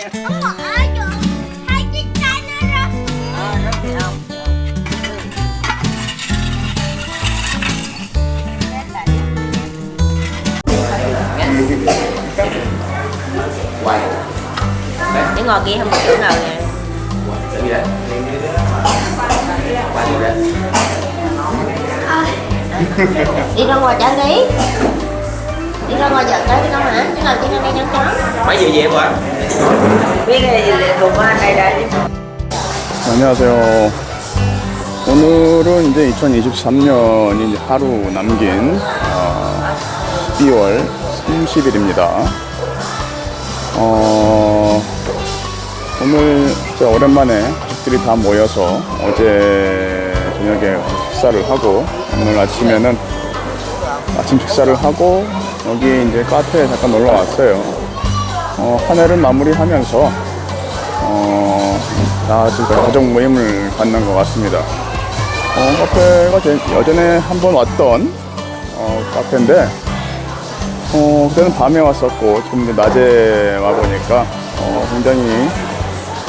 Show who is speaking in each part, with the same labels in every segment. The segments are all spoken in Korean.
Speaker 1: Không ở chỗ hai chiếc chai nữa rồi.
Speaker 2: Ờ, rất thì không.
Speaker 3: quay
Speaker 2: Cái ngồi kia không có chỗ nào nè.
Speaker 3: đi đây quay đi
Speaker 2: Đi ra ngoài trả đi. Đi ra ngoài chợ tới con hả? Chứ làm chi ra đây nhanh chóng.
Speaker 3: mấy giờ về em hả
Speaker 2: Biết cái đồ ăn này đây.
Speaker 4: 안녕하세요. 오늘은 이제 2023년이 이제 하루 남긴 어, 12월 30일입니다. 어, 오늘 진짜 오랜만에 가족들이 다 모여서 어제 저녁에 식사를 하고 오늘 아침에는 아침 식사를 하고 여기 이제 카페에 잠깐 놀러 왔어요. 어, 한 해를 마무리하면서 어, 다 진짜 가족 모임을 갖는 것 같습니다. 어, 카페가 제- 예전에 한 번 왔던 어, 카페인데, 어, 그때는 밤에 왔었고, 지금 이제 낮에 와 보니까 어, 굉장히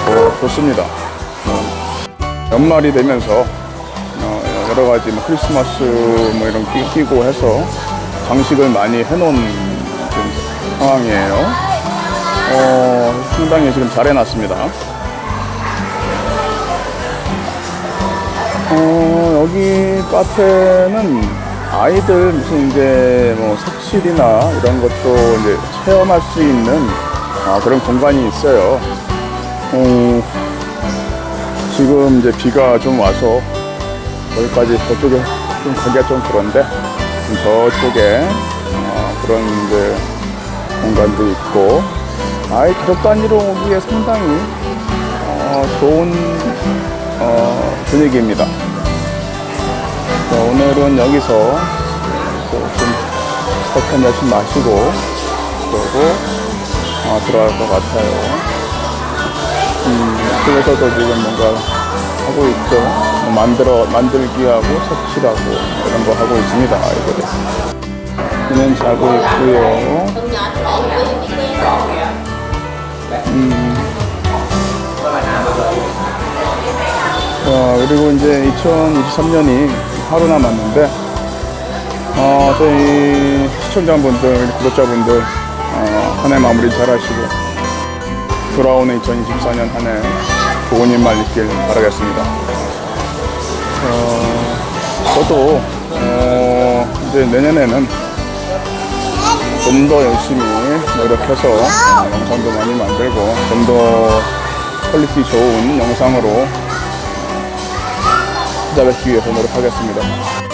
Speaker 4: 어, 좋습니다. 어, 연말이 되면서 어, 여러 가지 뭐 크리스마스 뭐 이런 끼, 끼고 해서 장식을 많이 해놓은 지금 상황이에요. 어, 상당히 지금 잘 해놨습니다. 어, 여기 카페는 아이들 무슨 이제 뭐 색실이나 이런 것도 이제 체험할 수 있는 아, 그런 공간이 있어요. 어, 지금 이제 비가 좀 와서 거기까지 저쪽에 좀 가기가 좀 그런데 좀 저쪽에 어, 그런 이제 공간도 있고 아이 가족 단위로 오기에 상당히 어, 좋은 어, 분위기입니다. 자, 오늘은 여기서 좀 커피 한 잔씩 마시고 그러고 어, 들어갈 것 같아요. 음, 그래서도 지금 뭔가 하고 있죠. 뭐 만들어 만들기 하고 색칠하고 이런 거 하고 있습니다. 아이들이. 그는 자고 있고요.
Speaker 2: Quen.
Speaker 4: 어, 그리고 이제 2023년이 하루 남았는데, 어, 저희 시청자분들, 구독자분들, 어, 한해 마무리 잘 하시고, 돌아오는 2024년 한 해 좋은 일만 있길 바라겠습니다. 어, 저도, 어, 이제 내년에는 좀 더 열심히 노력해서 어, 영상도 많이 만들고, 좀 더 퀄리티 좋은 영상으로 찾아뵙기 위해서 노력하겠습니다.